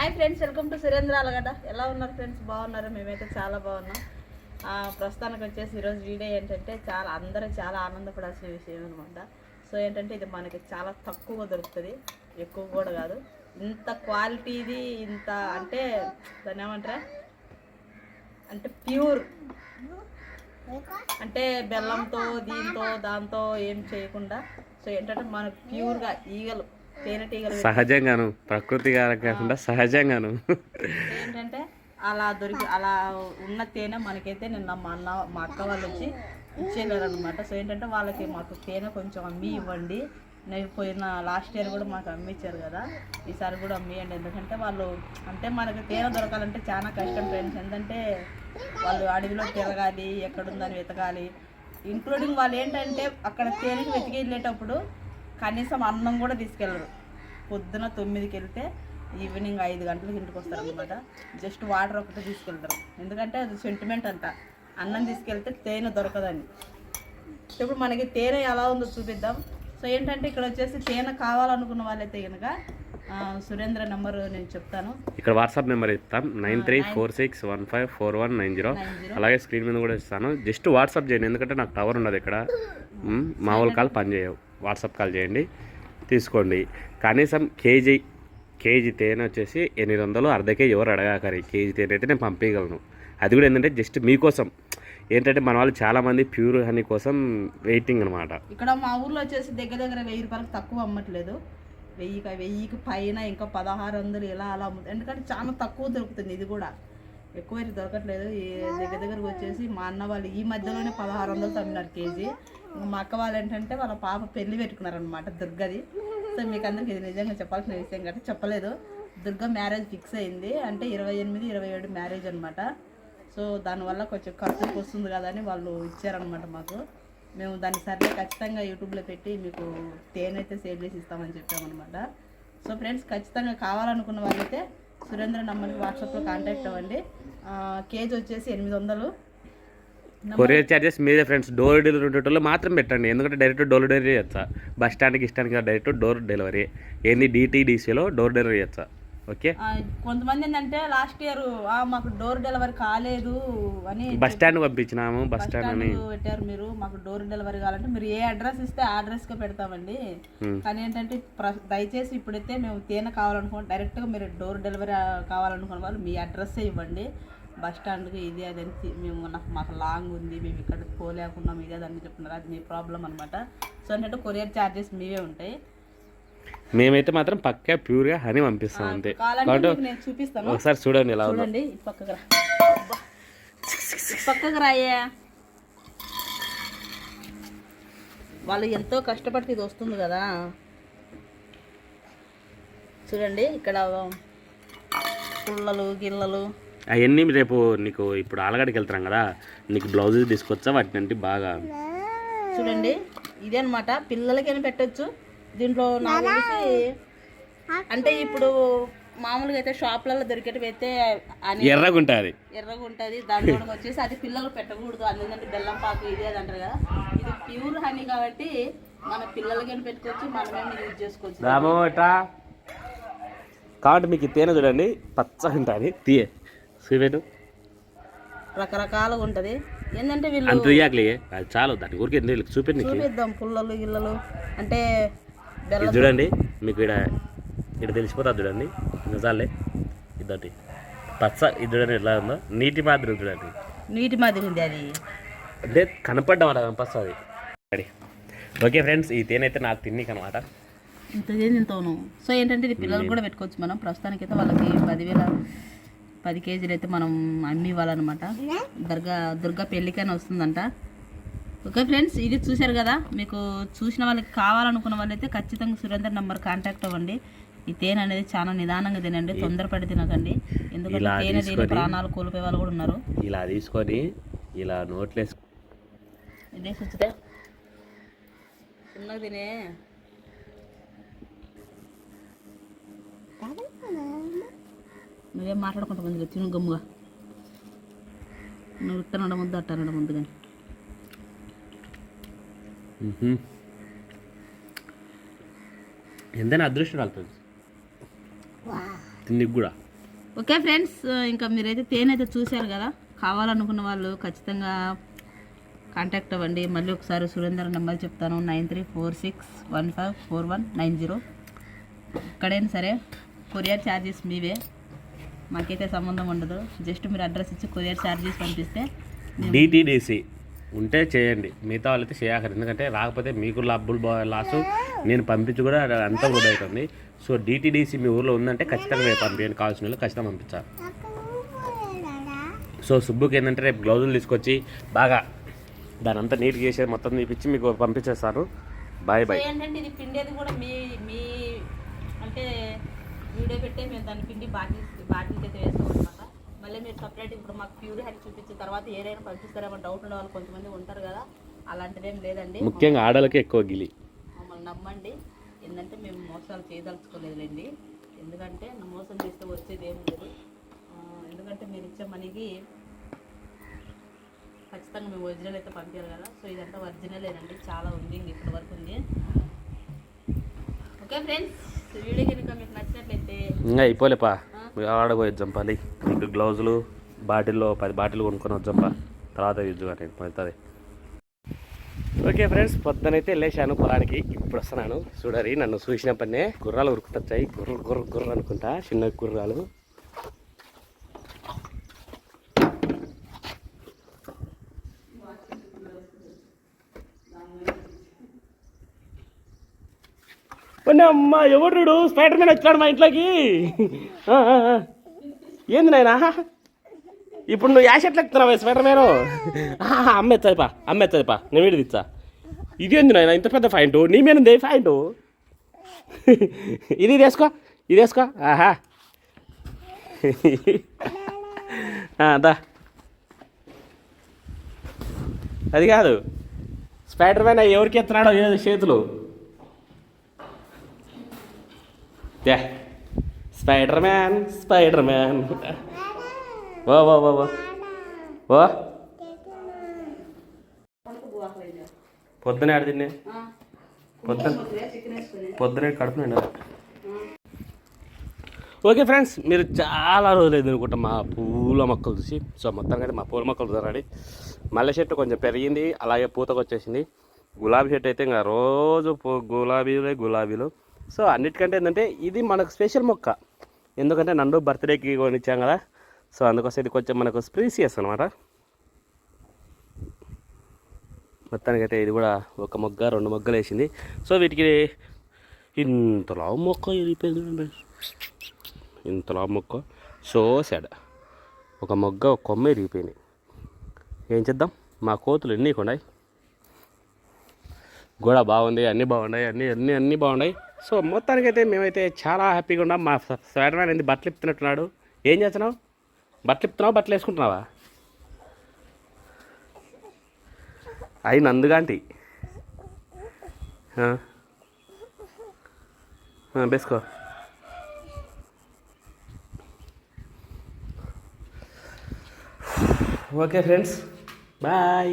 Hi friends welcome to Surendra Alagada ఎలా ఉన్నారు friends బాగున్నారు? మేమైతే చాలా బాగున్నాం. ప్రస్తుతానికి వచ్చేసి ఈరోజు వీడియో ఏంటంటే చాలా అందరూ చాలా ఆనందపడాల్సిన విషయం అనమాట సో ఏంటంటే ఇది మనకి చాలా తక్కువ దొరుకుతుంది. ఎక్కువ కూడా కాదు. ఇంత క్వాలిటీది ఇంత అంటే దాన్ని ఏమంటారా? అంటే ప్యూర్ అంటే బెల్లంతో దీంతో దాంతో ఏం చేయకుండా. సో ఏంటంటే మనకు ప్యూర్గా ఈగలు సహజంగాను ప్రకృతి కాకుండా సహజంగాను. ఏంటంటే అలా దొరికి అలా ఉన్న తేనె మనకైతే నిన్న మా అన్న మా అక్క వాళ్ళు వచ్చి ఇచ్చేయలేరు అనమాట సో ఏంటంటే వాళ్ళకి మాకు తేనె కొంచెం అమ్మి ఇవ్వండి. నేను పోయిన లాస్ట్ ఇయర్ కూడా మాకు అమ్మిచ్చారు కదా. ఈసారి కూడా అమ్మియండి. ఎందుకంటే వాళ్ళు అంటే మనకు తేనె దొరకాలంటే చాలా కష్టం ఫ్రెండ్స్. ఎందుకంటే వాళ్ళు అడవిలో తిరగాలి ఎక్కడుందని వెతకాలి. ఇంక్లూడింగ్ వాళ్ళు ఏంటంటే అక్కడ తేనెకి వెతికి వెళ్ళేటప్పుడు కనీసం అన్నం కూడా తీసుకెళ్ళరు. పొద్దున తొమ్మిదికి వెళ్తే ఈవినింగ్ ఐదు గంటలకు ఇంటికి వస్తారు అనమాట జస్ట్ వాటర్ ఒకటే తీసుకెళ్తారు. ఎందుకంటే అది సెంటిమెంట్ అంట అన్నం తీసుకెళ్తే తేనె దొరకదని. ఇప్పుడు మనకి తేనె ఎలా ఉందో చూపిద్దాం. సో ఏంటంటే ఇక్కడ వచ్చేసి తేనె కావాలనుకున్న వాళ్ళైతే కనుక సురేంద్ర నెంబర్ నేను చెప్తాను. ఇక్కడ వాట్సాప్ నెంబర్ ఇస్తాం. Nine three four six one five four one nine zero. అలాగే స్క్రీన్ మీద కూడా ఇస్తాను. జస్ట్ వాట్సాప్ చేయండి ఎందుకంటే నాకు టవర్ ఉండదు ఇక్కడ. మామూలు కాల్ పని చేయవు. వాట్సాప్ కాల్ చేయండి. తీసుకోండి. కనీసం కేజీ కేజీ తేనె వచ్చేసి ఎనిమిది వందలు అర్ధ కేజీ ఎవరు అడగాకరి. కేజీ తేనె అయితే నేను పంపించగలను అది కూడా ఏంటంటే జస్ట్ మీకోసం. ఏంటంటే మన వాళ్ళు చాలా మంది ప్యూర్ హనీ కోసం వెయిటింగ్ అనమాట ఇక్కడ మా ఊర్లో వచ్చేసి దగ్గర దగ్గర వెయ్యి రూపాయలకు తక్కువ అమ్మట్లేదు. వెయ్యికి వెయ్యికి పైన ఇంకా పదహారు వందలు ఇలా అలా అమ్ముతుంది ఎందుకంటే చాలా తక్కువ దొరుకుతుంది ఇది కూడా. ఎక్కువ అయితే దొరకట్లేదు. ఈ దగ్గర దగ్గరకు వచ్చేసి మా అన్న వాళ్ళు ఈ మధ్యలోనే పదహారు వందలు తమ్మినారు కేజీ. మా అక్క వాళ్ళు ఏంటంటే వాళ్ళ పాప పెళ్ళి పెట్టుకున్నారనమాట దుర్గది. సో మీకు అందరికి ఇది నిజంగా చెప్పాల్సిన విషయం కాబట్టి చెప్పలేదు. దుర్గ మ్యారేజ్ ఫిక్స్ అయింది. అంటే ఇరవై ఎనిమిది ఇరవై ఏడు మ్యారేజ్ అనమాట సో దానివల్ల కొంచెం ఖర్చుకి వస్తుంది కదా అని వాళ్ళు ఇచ్చారనమాట మాకు. మేము దాన్ని సరే ఖచ్చితంగా యూట్యూబ్లో పెట్టి మీకు తేనైతే సేవ్ చేసి ఇస్తామని చెప్పామన్నమాట. సో ఫ్రెండ్స్ ఖచ్చితంగా కావాలనుకున్న వాళ్ళైతే సురేంద్ర నమ్మని వాట్సాప్లో కాంటాక్ట్ అవ్వండి. కేజీ వచ్చేసి ఎనిమిది వందలు. కొరియర్ చార్జెస్ మీదే ఫ్రెండ్స్ డోర్ డెలివరీ ఉండేటోళ్ళు మాత్రం పెట్టండి. ఎందుకంటే డైరెక్ట్ డోర్ డెలివరీ చేయొచ్చా? బస్ స్టాండ్కి ఇష్టానికి డైరెక్ట్ డోర్ డెలివరీ. ఏంది? డిటీడీసీలో డోర్ డెలివరీ చేయొచ్చా? కొంతమంది ఏంటంటే లాస్ట్ ఇయర్ మాకు డోర్ డెలివరీ కాలేదు అని బస్ స్టాండ్ పంపించినాము బస్ స్టాండ్ అని. పెట్టారు మీరు. మాకు డోర్ డెలివరీ కావాలంటే మీరు ఏ అడ్రస్ ఇస్తే ఆ అడ్రస్కే పెడతామండి. Hmm. కానీ ఏంటంటే దయచేసి ఇప్పుడైతే మేము తేనె కావాలనుకో డైరెక్ట్గా మీరు డోర్ డెలివరీ కావాలనుకున్న వాళ్ళు మీ అడ్రస్సే ఇవ్వండి. బస్ స్టాండ్కి ఇది అది అని మేము నాకు మాకు లాంగ్ ఉంది మేము ఇక్కడ పోలేకున్నాం ఇది అది అని చెప్తున్నారు. అది మీ ప్రాబ్లం అనమాట సో ఏంటంటే కొరియర్ ఛార్జెస్ మీవే ఉంటాయి. మేమైతే మాత్రం పక్కా ప్యూర్గా హనీ పంపిస్తాం అంతే. కాబట్టి ఒకసారి చూడండి ఎలా ఉందో. చూడండి ఇటు పక్కకు రా. అబ్బా. ఇటు పక్కకు రాయే వాళ్ళు ఎంతో కష్టపడితే ఇది వస్తుంది కదా. చూడండి ఇక్కడ పుల్లలు గిల్లలు. అవన్నీ రేపు నీకు ఇప్పుడు ఆలగడికి వెళ్తున్నాం కదా. నీకు బ్లౌజెస్ తీసుకొచ్చా? వాటిని అంటే బాగా చూడండి ఇదే అనమాట పిల్లలకైనా పెట్టచ్చు. దీంట్లో నాకు తెలిసి అంటే ఇప్పుడు మామూలుగా అయితే షాప్లలో దొరికేటివి అయితే అని ఎర్రగా ఉంటుంది ఎర్రగా ఉంటుంది దాంట్లో వచ్చేసి అది పిల్లలు పెట్టకూడదు. అందుకంటే బెల్లం పాకు ఇది అది అంటారు కదా. ఇది ప్యూర్ హనీ కాబట్టి మన పిల్లలకైనా పెట్టుకోవచ్చు మనమేమి యూజ్ చేసుకోవచ్చు. కాబట్టి మీకు తేనె చూడండి పచ్చగా ఉంటుంది. తీయే. చూపెట్టు. రకరకాలుగా ఉంటుంది. ఏంటంటే వీళ్ళు అంత తీయాకలే. అది చాలు దాని ఊరికి చూపిద్దాం పుల్లలు గిల్లలు. అంటే ఇది చూడండి మీకు ఇక్కడ ఇక్కడ తెలిసిపోతుంది చూడండి. నిజాలే. ఇదొకటి. పచ్చ ఇది చూడండి ఎలా ఉందో. నీటి మాదిరి చూడండి. నీటి మాదిరి ఉంది అది. అంటే కనపడ్డం అట కనిపిస్తుంది ఓకే ఫ్రెండ్స్ ఈ తేనె అయితే నాకు తిన్నీకి అనమాట ఇంత ఇంతను సో ఏంటంటే ఇది పిల్లలకు కూడా పెట్టుకోవచ్చు మనం. ప్రస్తుతానికి అయితే వాళ్ళకి పదివేల పది కేజీలు అయితే మనం అమ్మి ఇవ్వాలన్నమాట. దుర్గా దుర్గా పెళ్ళికైనా వస్తుందంట. ఓకే ఫ్రెండ్స్ ఇది చూశారు కదా? మీకు చూసిన వాళ్ళకి కావాలనుకున్న వాళ్ళైతే ఖచ్చితంగా సురేందర్ నంబర్ కాంటాక్ట్ అవ్వండి. ఈ తేనె అనేది చాలా నిదానంగా తినండి తొందరపడి తినకండి. ఎందుకంటే తేనె తిని ప్రాణాలు కోల్పోయే వాళ్ళు కూడా ఉన్నారు. ఇలా తీసుకొని ఇలా నోట్లేసి ఇదే చూస్తే. చిన్నగా తినే. నువ్వేం మాట్లాడుకుంటా ముందుగా తిను గమ్ముగా. నువ్వు ఇట్టనడం ముందు అట్టనడం ముందు కానీ. ఎంతైనా అదృష్టం రాలి ఫ్రెండ్స్ తిండికి కూడా. ఓకే ఫ్రెండ్స్ ఇంకా మీరైతే తేనె అయితే చూశారు కదా? కావాలనుకున్న వాళ్ళు ఖచ్చితంగా కాంటాక్ట్ అవ్వండి. మళ్ళీ ఒకసారి సురేందర్ నెంబర్ చెప్తాను. Nine three four six one five four one nine zero. ఎక్కడైనా సరే కొరియర్ ఛార్జెస్ మీవే. మాకైతే సంబంధం ఉండదు. జస్ట్ మీరు అడ్రస్ ఇచ్చి కొరియర్ ఛార్జెస్ పంపిస్తే డిటీడీసీ ఉంటే చేయండి. మిగతా వాళ్ళైతే చేయకరు ఎందుకంటే రాకపోతే మీకు లబ్బులు లాసు. నేను పంపించి కూడా అంతా కూడా అవుతుంది సో డిటీడీసీ మీ ఊర్లో ఉందంటే ఖచ్చితంగా పంపించండి. కావాల్సిన వాళ్ళు ఖచ్చితంగా పంపించాలి. సో సుబ్బుకి ఏంటంటే రేపు గ్లౌజులు తీసుకొచ్చి బాగా దాని అంతా నీట్గా చేసేది మొత్తం తీపిచ్చి మీకు పంపించేస్తాను. Bye bye. ఏంటంటే ఇది పిండేది కూడా మీ మీ అంటే వీడియో పెట్టే మేము దాన్ని పిండి బాటిల్ వేస్తాం మళ్ళీ మీరు సపరేట్ ఇప్పుడు మాకు ప్యూర్ హ్యాండ్ చూపించిన తర్వాత ఏదైనా పంపిస్తారేమో డౌట్ ఉన్న వాళ్ళు కొంతమంది ఉంటారు కదా అలాంటిదేం లేదండి. ముఖ్యంగా ఆడలకి ఎక్కువ గిలి. మమ్మల్ని నమ్మండి. ఏంటంటే మేము మోసాలు చేయదలుచుకోలేదులేండి. ఎందుకంటే మోసం చేస్తే వచ్చేది ఏం లేదు. ఎందుకంటే మీరు ఇచ్చే మనీకి ఖచ్చితంగా మేము ఒరిజినల్ అయితే పంపించాలి కదా. సో ఇదంతా ఒరిజినల్ ఏనండి. చాలా ఉంది ఇప్పటి వరకు ఉంది. ఓకే ఫ్రెండ్స్ వీడియో కనుక మీకు నచ్చినట్లయితే ఇంకా అయిపోలేపా? ఆడపోయి చంపాలి మీకు గ్లౌజులు బాటిల్లో పది బాటిల్ కొనుక్కొని వచ్చంపా. తర్వాత యూజ్ కానీ పడుతుంది. ఓకే ఫ్రెండ్స్ పొద్దునైతే వెళ్ళేసాను పొలానికి. ఇప్పుడు వస్తున్నాను. చూడరి నన్ను చూసిన గుర్రాలు ఉరుకుతాయి గుర్ర గుర్ర గుర్ర అనుకుంటా. చిన్న గుర్రాలు. అమ్మ ఎవడు స్పైడర్ మ్యాన్ వచ్చాడు మా ఇంట్లోకి. ఏంది నాయనా? ఇప్పుడు నువ్వు యాష్ ఎట్లా ఎక్కుతున్నావు స్వెటర్ మేను అమ్మెచ్చదిపా అమ్మెచ్చదిపా నేను వీడి తెచ్చా ఇది ఏంది నాయన ఇంత పెద్ద ఫైంట్ నీ మీద ఉంది ఫైంట్ ఇది వేసుకో ఇది వేసుకో ఆహా. దా. అది కాదు. స్పైడర్ మ్యాన్ ఎవరికి ఎత్తున్నాడో ఏదో చేతులు. They Spider Man Spider Man ఓ ఓ ఓ ఓ పొద్దునే ఆడ తిన్నే పొద్దున పొద్దునే కడుపు నిండా ఓకే ఫ్రెండ్స్ మీరు చాలా రోజులు అనుకుంటా మా పూల మొక్కలు చూసి. సో మొత్తం అయితే మా పూల మొక్కలు చూడండి మల్లె చెట్టు కొంచెం పెరిగింది అలాగే పూతకు వచ్చేసింది గులాబీ చెట్టు అయితే ఇంకా రోజు గులాబీలే గులాబీలు. సో అన్నిటికంటే ఏంటంటే ఇది మనకు స్పెషల్ మొక్క. ఎందుకంటే నన్ను బర్త్డేకి కొనిచ్చాం కదా. సో అందుకోసం ఇది కొంచెం మనకు స్ప్రీసియస్ అనమాట మొత్తానికైతే ఇది కూడా ఒక మొగ్గ రెండు మొగ్గలు వేసింది. సో వీటికి ఇంత లావు మొక్క వెళ్ళిపోయింది ఇంత లావు మొక్క. సో సాడ్ ఒక మొగ్గ ఒక కొమ్మ ఇరిగిపోయింది. ఏం చేద్దాం? మా కోతులు ఎన్ని ఉన్నాయి కూడా బాగుంది అన్నీ బాగున్నాయి అన్నీ అన్నీ అన్నీ బాగున్నాయి. సో మొత్తానికైతే మేమైతే చాలా హ్యాపీగా ఉన్నాం. మా స్వైడర్ మ్యాన్ అనేది బట్టలు ఇప్పుతున్నట్టున్నాడు ఏం చేస్తున్నావు? బట్టలు ఇప్పుతున్నావా బట్టలు వేసుకుంటున్నావా? అయి నందుగాంటి. వేసుకో. Okay friends. బాయ్.